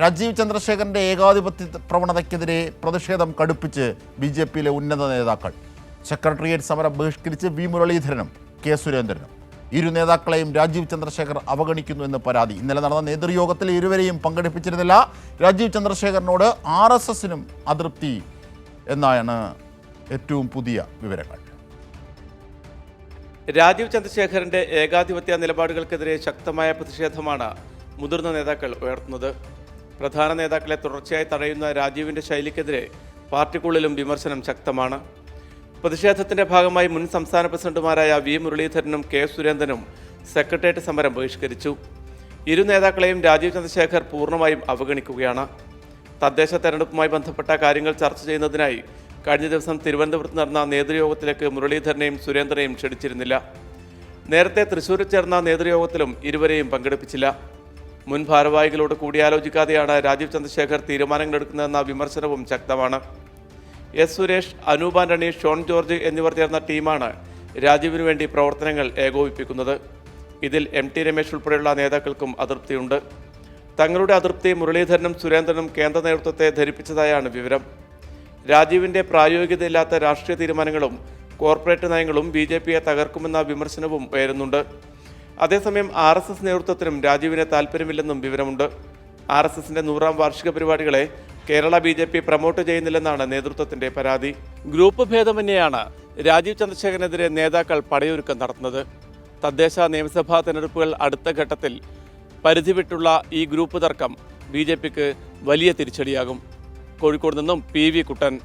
രാജീവ് ചന്ദ്രശേഖരന്റെ ഏകാധിപത്യ പ്രവണതയ്ക്കെതിരെ പ്രതിഷേധം കടുപ്പിച്ച് ബി ജെ പിയിലെ ഉന്നത നേതാക്കൾ. സെക്രട്ടേറിയറ്റ് സമരം ബഹിഷ്കരിച്ച് വി മുരളീധരനും കെ സുരേന്ദ്രനും. ഇരു നേതാക്കളെയും രാജീവ് ചന്ദ്രശേഖർ അവഗണിക്കുന്നു എന്ന് പരാതി. ഇന്നലെ നടന്ന നേതൃയോഗത്തിൽ ഇരുവരെയും പങ്കെടുപ്പിച്ചിരുന്നില്ല. രാജീവ് ചന്ദ്രശേഖരനോട് ആർ എസ് എസിനും അതൃപ്തി എന്നാണ് ഏറ്റവും പുതിയ വിവരങ്ങൾ. രാജീവ് ചന്ദ്രശേഖരന്റെ ഏകാധിപത്യ നിലപാടുകൾക്കെതിരെ ശക്തമായ പ്രതിഷേധമാണ് മുതിർന്ന നേതാക്കൾ ഉയർത്തുന്നത്. പ്രധാന നേതാക്കളെ തുടർച്ചയായി തടയുന്ന രാജീവിന്റെ ശൈലിക്കെതിരെ പാർട്ടിക്കുള്ളിലും വിമർശനം ശക്തമാണ്. പ്രതിഷേധത്തിന്റെ ഭാഗമായി മുൻ സംസ്ഥാന പ്രസിഡന്റുമാരായ വി. മുരളീധരനും കെ. സുരേന്ദ്രനും സെക്രട്ടേറിയറ്റ് സമരം ബഹിഷ്കരിച്ചു. ഇരു നേതാക്കളെയും രാജീവ് ചന്ദ്രശേഖർ പൂർണമായും അവഗണിക്കുകയാണ്. തദ്ദേശ തെരഞ്ഞെടുപ്പുമായി ബന്ധപ്പെട്ട കാര്യങ്ങൾ ചർച്ച ചെയ്യുന്നതിനായി കഴിഞ്ഞ ദിവസം തിരുവനന്തപുരത്ത് നടന്ന നേതൃയോഗത്തിലേക്ക് മുരളീധരനെയും സുരേന്ദ്രനെയും ക്ഷണിച്ചിരുന്നില്ല. നേരത്തെ തൃശൂരിൽ ചേർന്ന നേതൃയോഗത്തിലും ഇരുവരെയും പങ്കെടുപ്പിച്ചില്ല. മുൻ ഭാരവാഹികളോട് കൂടിയാലോചിക്കാതെയാണ് രാജീവ് ചന്ദ്രശേഖർ തീരുമാനങ്ങൾ എടുക്കുന്നതെന്ന വിമർശനവും ശക്തമാണ്. എസ് സുരേഷ് അനൂപ് ആന്റണി ഷോൺ ജോർജ് എന്നിവർ ചേർന്ന ടീമാണ് രാജീവിന് വേണ്ടി പ്രവർത്തനങ്ങൾ ഏകോപിപ്പിക്കുന്നത്. ഇതിൽ എം ടി രമേശ് ഉൾപ്പെടെയുള്ള നേതാക്കൾക്കും അതൃപ്തിയുണ്ട്. തങ്ങളുടെ അതൃപ്തി മുരളീധരനും സുരേന്ദ്രനും കേന്ദ്ര നേതൃത്വത്തെ ധരിപ്പിച്ചതായാണ് വിവരം. രാജീവിന്റെ പ്രായോഗികതയില്ലാത്ത രാഷ്ട്രീയ തീരുമാനങ്ങളും കോർപ്പറേറ്റ് നയങ്ങളും ബി ജെ പിയെ തകർക്കുമെന്ന വിമർശനവും ഉയരുന്നുണ്ട്. അതേസമയം ആർ എസ് എസ് നേതൃത്വത്തിനും രാജീവിന് താല്പര്യമില്ലെന്നും വിവരമുണ്ട്. ആർ എസ് എസിന്റെ നൂറാം വാർഷിക പരിപാടികളെ Kerala B J P promote ചെയ്യുന്നില്ലെന്നാണ് നേതൃത്വത്തിന്റെ പരാതി. ഗ്രൂപ്പ് ഭേദമന്യെയാണ് രാജീവ് ചന്ദ്രശേഖരനെതിരെ നേതാക്കൾ പടയൊരുക്കം നടത്തുന്നത്. തദ്ദേശ നിയമസഭാ തെരഞ്ഞെടുപ്പുകൾ അടുത്ത ഘട്ടത്തിൽ പരിധിവിട്ടുള്ള ഈ ഗ്രൂപ്പ് തർക്കം ബി വലിയ തിരിച്ചടിയാകും. കോഴിക്കോട് നിന്നും പി കുട്ടൻ